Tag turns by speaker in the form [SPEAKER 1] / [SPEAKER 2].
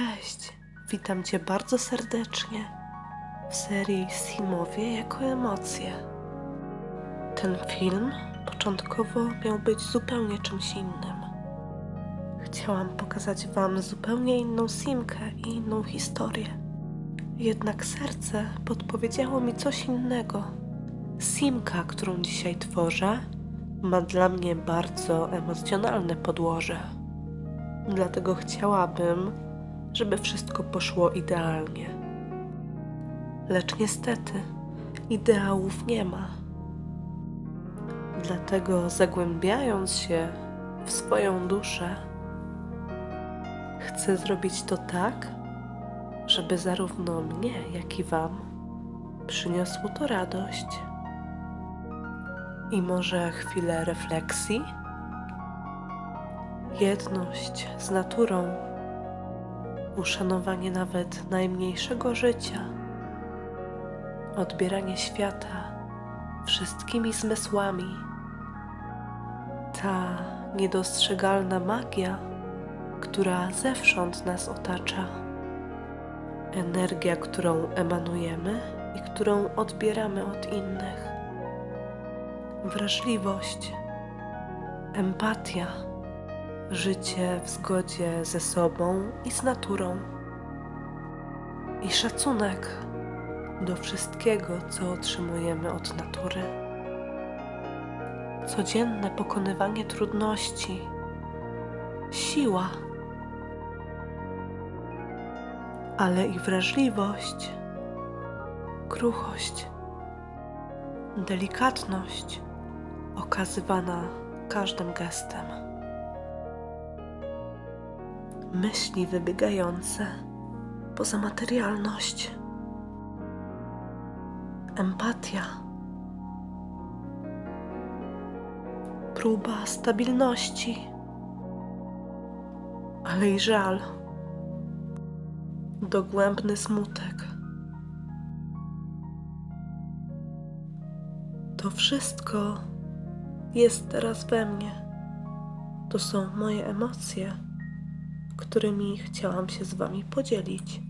[SPEAKER 1] Cześć, witam Cię bardzo serdecznie w serii Simowie jako emocje. Ten film początkowo miał być zupełnie czymś innym. Chciałam pokazać Wam zupełnie inną Simkę i inną historię. Jednak serce podpowiedziało mi coś innego. Simka, którą dzisiaj tworzę, ma dla mnie bardzo emocjonalne podłoże. Dlatego chciałabym, żeby wszystko poszło idealnie. Lecz niestety ideałów nie ma. Dlatego zagłębiając się w swoją duszę, chcę zrobić to tak, żeby zarówno mnie, jak i Wam przyniosło to radość. I może chwilę refleksji, jedność z naturą, uszanowanie nawet najmniejszego życia, odbieranie świata wszystkimi zmysłami, ta niedostrzegalna magia, która zewsząd nas otacza, energia, którą emanujemy i którą odbieramy od innych, wrażliwość, empatia życie w zgodzie ze sobą i z naturą, i szacunek do wszystkiego, co otrzymujemy od natury. Codzienne pokonywanie trudności, siła, ale i wrażliwość, kruchość, delikatność. Okazywana każdym gestem myśli wybiegające poza materialność, empatia, próba stabilności, ale i żal, dogłębny smutek. To wszystko jest teraz we mnie. To są moje emocje którymi chciałam się z Wami podzielić.